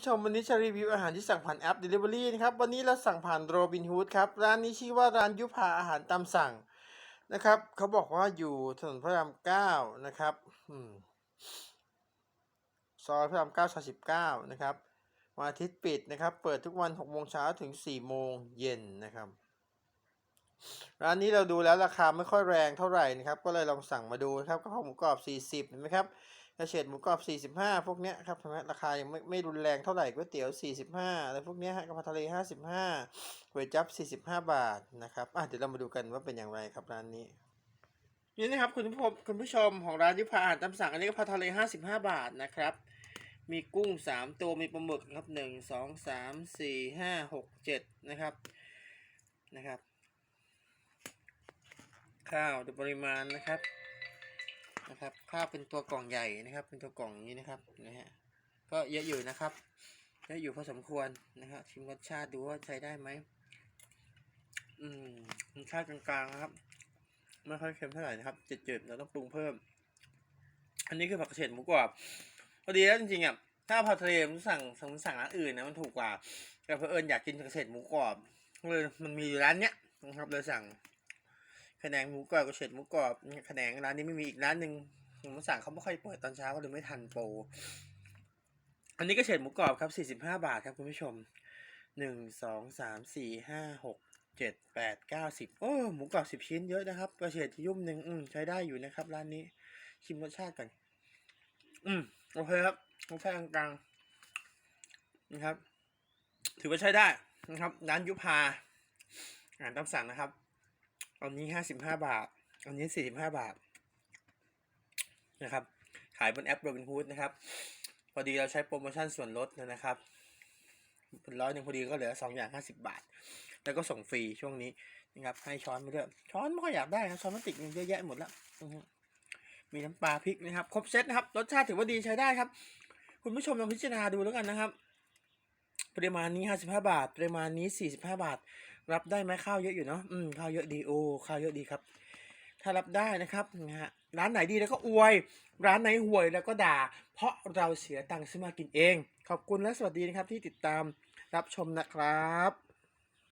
ผู้ชมวันนี้จะรีวิวอาหารที่สั่งผ่านแอป Delivery นะครับ วันนี้เราสั่งผ่านโรบินฮูดครับ ร้านนี้ชื่อว่าร้านยุพาอาหารตามสั่งนะครับ เขาบอกว่าอยู่ถนนพระรามเก้านะครับซอยพระรามเก้าซอยสิบเก้านะครับ วันอาทิตย์ปิดนะครับ เปิดทุกวันหกโมงเช้าถึงสี่โมงเย็นนะครับ ร้านนี้เราดูแล้วราคาไม่ค่อยแรงเท่าไหร่นะครับ ก็เลยลองสั่งมาดูนะครับกะเพราหมูกรอบ 40เห็นไหมครับ กระเฉดหมูกรอบ 45 พวกเนี้ยครับเห็นไหมราคายังไม่ไม่รุนแรงเท่าไหร่ก๋วยเตี๋ยว 45อะไรพวกเนี้ยฮะกะเพราทะเล 55ก๋วยจั๊บ 45 บาทนะครับอะเดี๋ยวเรามาดูกันว่าเป็นอย่างไรครับร้านนี้นี่นะครับคุณผู้ชมคุณผู้ชมของร้านยุพาอาหารตามสั่งอันนี้กะเพราทะเล 55 บาทนะครับมีกุ้ง 3 ตัวมีปลาหมึกครับ 1 2 3 4 5 6 7 นะครับนะครับ ข้าวดูปริมาณนะครับ นะครับข้าวเป็นตัวกล่องใหญ่นะครับ เป็นตัวกล่องนี้นะครับนะฮะก็เยอะอยู่นะครับเยอะอยู่พอสมควรนะครับชิมรสชาติดูว่าใช้ได้ไหมอืมรสชาติกลางๆนะครับไม่ค่อยเค็มเท่าไหร่นะครับจืดๆเราต้องปรุงเพิ่ม อันนี้คือผักกระเฉดหมูกรอบพอดีแล้วจริงๆอะถ้าผัดทะเลมันสั่งสั่งสั่งร้านอื่นนะมันถูกกว่า แต่เพอเอิญอยากกินผักกระเฉดหมูกรอบเลยมันมีอยู่ร้านเนี้ยนะครับเลยสั่ง แขนงหมูกรอบกระเฉดหมูกรอบแขนงร้านนี้ไม่มีอีกร้านหนึ่งผมสั่งเขาไม่ค่อยเปิดตอนเช้าก็เลยไม่ทันโปรอันนี้กระเฉดหมูกรอบครับสี่สิบห้าบาทครับคุณผู้ชมหนึ่งสองสามสี่ห้าหกเจ็ดแปดเก้าสิบโอ้หมูกรอบสิบชิ้นเยอะนะครับกระเฉดยุ่มหนึ่งอืมใช้ได้อยู่นะครับ ร้านนี้ ชิมรสชาติกัน อืมโอเคครับรสชาติกลางๆนะครับ ถือว่าใช้ได้นะครับ ร้านยุพาอาหารตามสั่งนะครับ อันนี้ห้าสิบห้าบาท อันนี้สี่สิบห้าบาทนะครับ ขายบนแอปโรบินฮูดนะครับ พอดีเราใช้โปรโมชั่นส่วนลดนะครับเป็นร้อยหนึ่งพอดีก็เหลือสองอย่างห้าสิบาท แล้วก็ส่งฟรีช่วงนี้นะครับ ให้ช้อนมาด้วยช้อนไม่ค่อยอยากได้นะช้อนพลาสติกเยอะแยะหมดแล้วมีน้ำปลาพริกนะครับ ครบเซตนะครับ รสชาติถือว่าดีใช้ได้ครับ คุณผู้ชมลองพิจารณาดูแล้วกันนะครับ ปริมาณนี้ห้าสิบห้าบาท ปริมาณนี้สี่สิบห้าบาท รับได้ไหมข้าวเยอะอยู่เนาะอืมข้าวเยอะดีโอ้ข้าวเยอะดีครับ ถ้ารับได้นะครับนะฮะร้านไหนดีแล้วก็อวย ร้านไหนห่วยแล้วก็ด่า เพราะเราเสียตังค์ซื้อมากินเอง ขอบคุณและสวัสดีนะครับที่ติดตามรับชมนะครับ